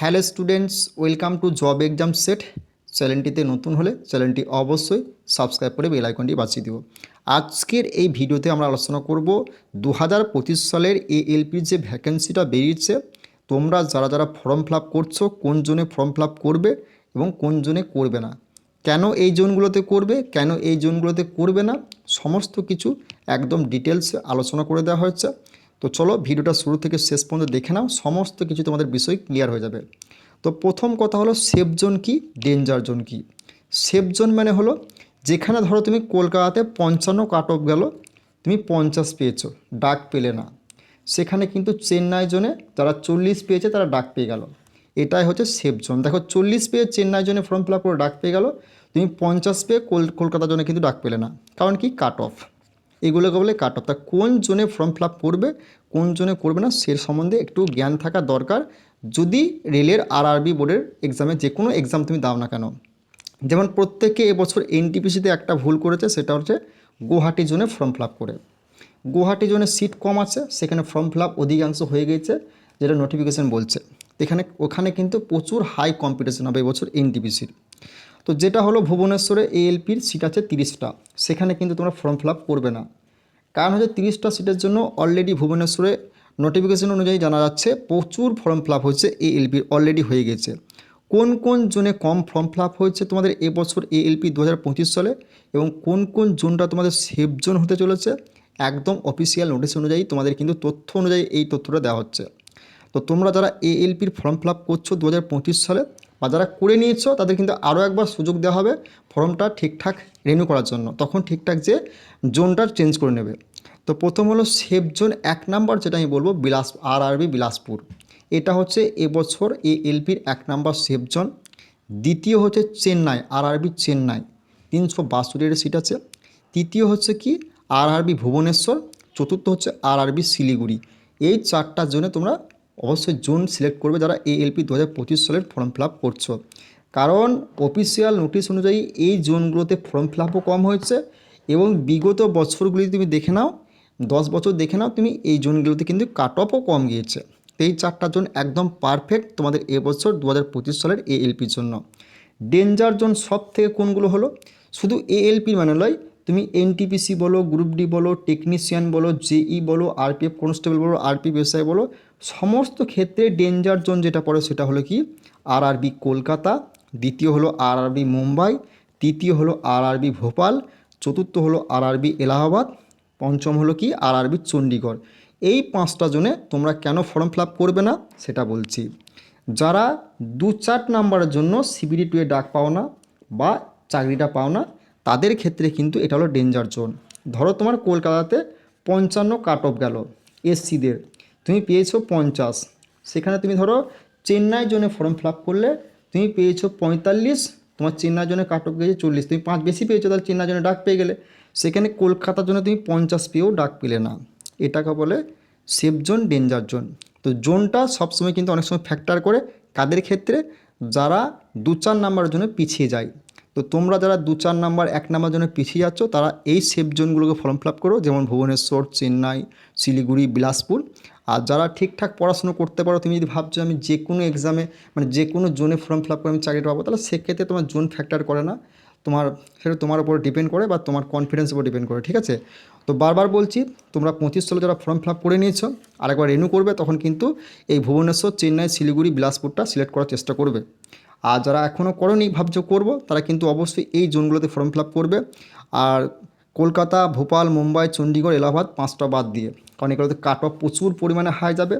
Hello students, welcome to job exam set. চ্যানেলটিতে নতুন হলে চ্যানেলটি অবশ্যই সাবস্ক্রাইব করে বেল আইকনটি বাঁচিয়ে দিব আজকের এই ভিডিওতে আমরা আলোচনা করব দু হাজার পঁচিশ সালের এএলপির যে ভ্যাকেন্সিটা বেরিয়েছে। তোমরা যারা যারা ফর্ম ফিল করছ, কোন জোনে ফর্ম ফিল করবে এবং কোন জোনে করবে না? কেন এই জোনগুলোতে করবে, কেন এই জোনগুলোতে করবে না? সমস্ত কিছু একদম ডিটেলসে আলোচনা করে দেওয়া হয়েছে। তো চলো ভিডিওটা শুরু থেকে শেষ পর্যন্ত দেখে নাও, সমস্ত কিছু তোমাদের বিষয় ক্লিয়ার হয়ে যাবে। তো প্রথম কথা হলো সেফ জোন কি ডেঞ্জার জোন কি? সেফ জোন মানে হলো যেখানে ধরো তুমি কলকাতাতে পঞ্চান্ন কাট অফ গেল, তুমি পঞ্চাশ পেয়েছ, ডাক পেলে না। সেখানে কিন্তু চেন্নাই জোনে যারা চল্লিশ পেয়েছে তারা ডাক পেয়ে গেল। এটাই হচ্ছে সেফ জোন দেখো চল্লিশ পেয়ে চেন্নাই জোনে ফর্ম ফিল আপ করে ডাক পেয়ে গেল, তুমি পঞ্চাশ পেয়ে কলকাতা জোনে কিন্তু ডাক পেলে না। কারণ কি? কাট অফ এগুলোকে বলে কাট অফ তা কোন জোনে ফর্ম ফিল করবে, কোন জোনে করবে না, সে সম্বন্ধে একটু জ্ঞান থাকা দরকার। যদি রেলের আরআরবি বোর্ডের এক্সামে যে কোনো এক্সাম তুমি দাও না কেন। যেমন প্রত্যেকে এবছর এনটিপিসিতে একটা ভুল করেছে, সেটা হচ্ছে গুয়াহাটি জোনে ফর্ম ফিল করে। গুয়াহাটি জোনে সিট কম আছে, সেখানে ফর্ম ফিল অধিকাংশ হয়ে গেছে যেটা নোটিফিকেশন বলছে। এখানে, ওখানে কিন্তু প্রচুর হাই কম্পিটিশন হবে এবছর এনটিপিসির তো যেটা হলো ভুবনেশ্বরে এএলপির সিট আছে তিরিশটা, সেখানে কিন্তু তোমরা ফর্ম ফিল করবে না। কারণ হচ্ছে তিরিশটা সিটের জন্য অলরেডি ভুবনেশ্বরে নোটিফিকেশন অনুযায়ী জানা যাচ্ছে প্রচুর ফর্ম ফিল আপ হয়েছে এএলপির অলরেডি হয়ে গেছে। কোন কোন জোনে কম ফর্ম ফিল আপ হয়েছে তোমাদের এবছর এএলপি দু হাজার পঁচিশ সালে এবং কোন কোন জোনটা তোমাদের সেফ জোন হতে চলেছে একদম অফিসিয়াল নোটিশ অনুযায়ী তোমাদের কিন্তু তথ্য অনুযায়ী এই তথ্যটা দেওয়া হচ্ছে। তো তোমরা যারা এএলপির ফর্ম ফিল আপ করছ দু হাজার পঁচিশ সালে বা যারা করে নিয়েছো তাদের কিন্তু আরও একবার সুযোগ দেওয়া হবে ফর্মটা ঠিকঠাক রেনিউ করার জন্য। তখন ঠিকঠাক যে জোনটা চেঞ্জ করে নেবে। তো প্রথম হলো সেফ জোন এক নাম্বার, যেটা আমি বলব বিলাস আর আরবি বিলাসপুর। এটা হচ্ছে এবছর এএলপির এক নাম্বার সেফ জোন। দ্বিতীয় হচ্ছে চেন্নাই আর আরবি চেন্নাই। তিনশো বাষট্টির সিট আছে। তৃতীয় হচ্ছে কি? আর আরবি ভুবনেশ্বর। চতুর্থ হচ্ছে আর আরবি শিলিগুড়ি। এই চারটা জোনে তোমরা অবশ্যই জোন সিলেক্ট করবে যারা এএলপি দু হাজার পঁচিশ সালের ফর্ম ফিল আপ করছ। কারণ অফিসিয়াল নোটিশ অনুযায়ী এই জোনগুলোতে ফর্ম ফিল আপও কম হয়েছে এবং বিগত বছরগুলি তুমি দেখে নাও দশ বছর দেখে নাও তুমি এই জোনগুলোতে কিন্তু কাট অফও কম গিয়েছে। এই চারটা জোন একদম পারফেক্ট তোমাদের এবছর দু হাজার পঁচিশ সালের এএলপির জন্য। ডেঞ্জার জোন সব থেকে কোনগুলো হলো? শুধু এএলপি মানে নয়, তুমি এনটিপিসি বলো গ্রুপ ডি বলো টেকনিশিয়ান বলো জেই বলো আরপিএফ কনস্টেবল বলো আরপি এসআই বলো, সমস্ত ক্ষেত্রে ডেঞ্জার জোন যেটা পড়ে সেটা হলো কি? আরআরবি কলকাতা, দ্বিতীয় হলো আরআরবি মুম্বাই, তৃতীয় হলো আরআরবি ভোপাল, চতুর্থ হলো আরআরবি এলাহাবাদ পঞ্চম হলো কি? আরআরবি চণ্ডীগড় এই পাঁচটা জোনে তোমরা কেন ফর্ম ফিল করবে না? সেটা বলছি। যারা দু চার নাম্বারের জন্য সিবিডি টুয়ে ডাক পাও না বা চাকরিটা পাও না, তাদের ক্ষেত্রে কিন্তু এটা হলো ডেঞ্জার জোন ধরো তোমার কলকাতাতে পঞ্চান্ন কাট অফ গেল এসসিদের তুমি পেয়েছ পঞ্চাশ। সেখানে তুমি ধরো চেন্নাই জোনে ফর্ম ফিল করলে তুমি পেয়েছ পঁয়তাল্লিশ, তোমার চেন্নাই জোনে কাট অফ গেছে চল্লিশ। তুমি পাঁচ বেশি পেয়েছ, তাহলে চেন্নাই জোনে ডাক পেয়ে গেলে। সেখানে কলকাতার জন্য তুমি পঞ্চাশ পেয়েও ডাক পেলে না। এটাকে বলে সেফ জোন ডেঞ্জার জোন তো জোনটা সবসময় কিন্তু অনেক সময় ফ্যাক্টর করে কাদের ক্ষেত্রে? যারা দু চার নাম্বারের জন্য পিছিয়ে যায়। তো তোমরা যারা দু চার নাম্বার এক নাম্বার জন্য পিছিয়ে যাচ্ছ, তারা এই সেফ জোনগুলোকে ফর্ম ফিল করো, যেমন ভুবনেশ্বর, চেন্নাই, শিলিগুড়ি, বিলাসপুর। আর যারা ঠিকঠাক পড়াশুনো করতে পারো, তুমি যদি ভাবছ আমি যে কোনো এক্সামে মানে যে কোনো জোনে ফর্ম ফিল করে আমি চাকরিটা পাবো, তাহলে সেক্ষেত্রে তোমার জোন ফ্যাক্টর করে না। তোমার, সেটা তোমার উপর ডিপেন্ড করে বা তোমার কনফিডেন্স উপর ডিপেন্ড করে, ঠিক আছে? তো বারবার বলছি, তোমরা পঁচিশ সালে যারা ফর্ম ফিল আপ করে নিয়েছো, আরেকবার রেনিউ করবে, তখন কিন্তু এই ভুবনেশ্বর, চেন্নাই, শিলিগুড়ি বিলাসপুরটা সিলেক্ট করার চেষ্টা করবে। আর যারা এখনও করনি, ভাবছ করব, তারা কিন্তু অবশ্যই এই জোনগুলোতে ফর্ম ফিল আপ করবে। আর কলকাতা, ভোপাল, মুম্বাই চণ্ডীগড় এলাহাবাদ পাঁচটা বাদ দিয়ে, কারণ এগুলোতে কাট অফ প্রচুর পরিমাণে হাই যাবে।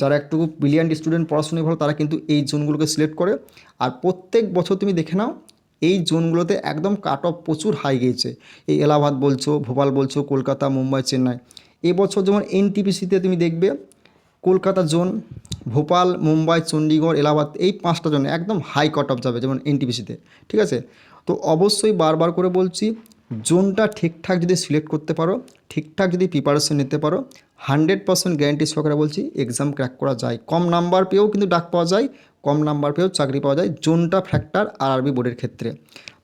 যারা একটু ব্রিলিয়ান্ট স্টুডেন্ট পড়াশোনায় ভালো, তারা কিন্তু এই জোনগুলোকে সিলেক্ট করে। আর প্রত্যেক বছর তুমি দেখে নাও এই জোনগুলোতে একদম কাট অফ প্রচুর হাই গিয়েছে। এই এলাহাবাদ বলছো, ভোপাল বলছো, কলকাতা, মুম্বাই, চেন্নাই। এবছর যেমন এনটিপিসিতে তুমি দেখবে, কলকাতা জোন, ভোপাল, মুম্বাই চণ্ডীগড় এলাহাবাদ, এই পাঁচটা জোন একদম হাই কাট অফ যাবে যেমন এনটিপিসিতে ঠিক আছে? তো অবশ্যই বারবার করে বলছি জোনটা ঠিকঠাক যদি সিলেক্ট করতে পারো, ঠিকঠাক যদি প্রিপারেশন নিতে পারো হান্ড্রেড পার্সেন্ট গ্যারেন্টি সহকারে বলছি এক্সাম ক্র্যাক করা যায়। কম নাম্বার পেয়েও কিন্তু ডাক পাওয়া যায়, কম নাম্বার পেয়েও চাকরি পাওয়া যায় জোনটা ফ্যাক্টর আর আরবি বোর্ডের ক্ষেত্রে।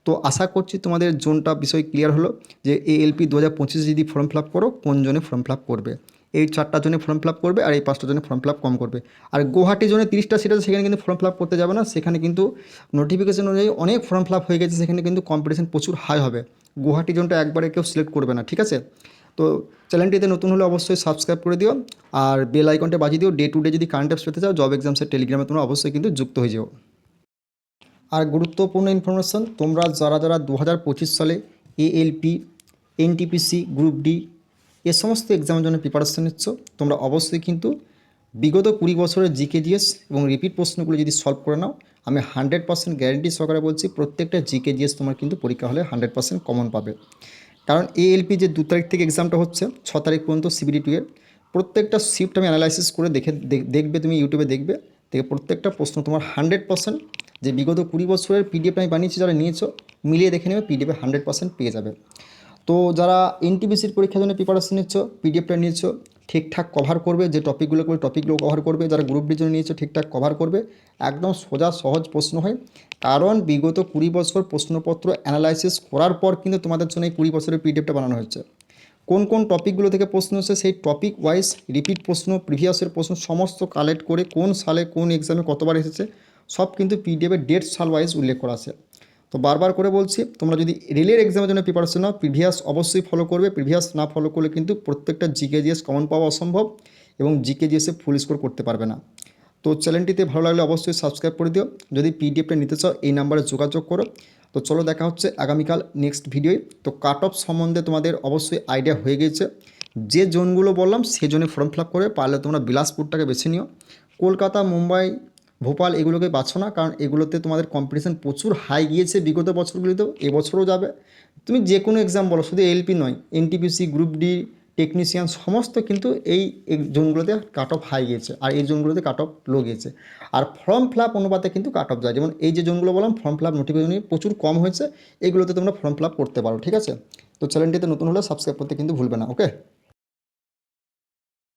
তো আশা করছি তোমাদের জোনটা বিষয় ক্লিয়ার হলো যে এএলপি দু হাজার পঁচিশে যদি ফর্ম ফিল আপ করো, কোন জোনে ফর্ম ফিল আপ করবে? এই চারটা জনে ফর্ম ফিল আপ করবে আর এই পাঁচটা জনে ফর্ম ফিল আপ কম করবে। আর গুয়াহাটি জনে তিরিশটা সিট আছে, সেখানে কিন্তু ফর্ম ফিল আপ করতে যাবে না। সেখানে কিন্তু নোটিফিকেশন অনুযায়ী অনেক ফর্ম ফিল আপ হয়ে গেছে, সেখানে কিন্তু কম্পিটিশন প্রচুর হাই হবে। গুয়াহাটি জোনটা একবারে কেউ সিলেক্ট করবে না, ঠিক আছে? তো চ্যানেলটিতে নতুন হলে অবশ্যই সাবস্ক্রাইব করে দিও আর বেল আইকনটা বাজিয়ে দিও। ডে টু ডে যদি কারেন্ট অ্যাপস পেতে চাও জব এক্সামসের টেলিগ্রামে তোমরা অবশ্যই কিন্তু যুক্ত হয়ে যাও। আর গুরুত্বপূর্ণ ইনফরমেশন তোমরা যারা যারা দু হাজার পঁচিশ সালে এএলপি এনটিপিসি গ্রুপ ডি এ সমস্ত এক্সামের জন্য প্রিপারেশন নিচ্ছ। তোমরা অবশ্যই কিন্তু বিগত কুড়ি বছরের জিকে জিএস এবং রিপিট প্রশ্নগুলো যদি সলভ করে নাও, আমি হান্ড্রেড পার্সেন্ট গ্যারেন্টি সহকারে বলছি প্রত্যেকটা জিকে জিএস তোমার কিন্তু পরীক্ষা হলে হান্ড্রেড পার্সেন্ট কমন পাবে। কারণ এএলপি যে দু তারিখ থেকে এক্সামটা হচ্ছে, ছ তারিখ পর্যন্ত সিবিডি টু এর, প্রত্যেকটা শিফট আমি অ্যানালাইসিস করে দেখে দেখবে তুমি ইউটিউবে দেখবে, দেখে প্রত্যেকটা প্রশ্ন তোমার হান্ড্রেড পার্সেন্ট যে বিগত কুড়ি বছরের পিডিএফ আমি বানিয়েছি, যারা নিয়েছো, মিলিয়ে দেখে নেবে পিডিএফে হান্ড্রেড পার্সেন্ট পেয়ে যাবে। তো যারা এনটিবিসির পরীক্ষার জন্য প্রিপারেশন নিচ্ছ পিডিএফটা নিয়েছো ঠিকঠাক কভার করবে, যে টপিকগুলো করে টপিকগুলো কভার করবে, যারা গ্রুপ ডির জন্য নিয়েছো, ঠিকঠাক কভার করবে, একদম সোজা সহজ প্রশ্ন হয়। কারণ বিগত কুড়ি বছর প্রশ্নপত্র অ্যানালাইসিস করার পর কিন্তু তোমাদের জন্য এই কুড়ি বছরের পিডিএফটা বানানো হয়েছে। কোন কোন টপিকগুলো থেকে প্রশ্ন হচ্ছে সেই টপিক ওয়াইজ রিপিট প্রশ্ন প্রিভিয়াসের প্রশ্ন সমস্ত কালেক্ট করে কোন সালে কোন এক্সামে কতবার এসেছে, সব কিন্তু পিডিএফের ডেট সাল ওয়াইজ উল্লেখ করা আছে। তো বারবার করে বলছি, তোমরা যদি রেলের এক্সামের জন্য প্রিপারেশন নাও প্রিভিয়াস অবশ্যই ফলো করবে প্রিভিয়াস না ফলো করলে কিন্তু প্রত্যেকটা জিকে জিএস কমন পাওয়া অসম্ভব এবং জিকে জিএসে ফুল স্কোর করতে পারবে না। তো চ্যানেলটিতে ভালো লাগলে অবশ্যই সাবস্ক্রাইব করে দিও। যদি পিডিএফটা নিতে চাও, এই নাম্বারে যোগাযোগ করো। তো চলো দেখা হচ্ছে আগামীকাল নেক্সট ভিডিওয় তো কাট অফ সম্বন্ধে তোমাদের অবশ্যই আইডিয়া হয়ে গেছে। যে জোনগুলো বললাম, সেই জোনে ফর্ম ফিল আপ করে পারলে তোমরা বিলাসপুরটাকে বেছে নিও। কলকাতা, মুম্বাই ভোপাল, এগুলোকে বাছো না, কারণ এগুলোতে তোমাদের কম্পিটিশান প্রচুর হাই গিয়েছে বিগত বছরগুলিতেও, এবছরও যাবে। তুমি যে কোনো এক্সাম বলো, শুধু এলপি নয় এনটিপিসি গ্রুপ ডি টেকনিশিয়ান সমস্ত কিন্তু এই এই জোনগুলোতে কাট অফ হাই গিয়েছে, আর এই জোনগুলোতে কাট অফ লো গিয়েছে। আর ফর্ম ফিল আপ অনুপাতে কিন্তু কাট অফ যায়, যেমন এই যে জোনগুলো বললাম ফর্ম ফিল আপ নোটিফিকেশন প্রচুর কম হয়েছে, এগুলোতে তোমরা ফর্ম ফিল আপ করতে পারো, ঠিক আছে? তো চ্যানেলটিতে নতুন হলে সাবস্ক্রাইব করতে কিন্তু ভুলবে না ওকে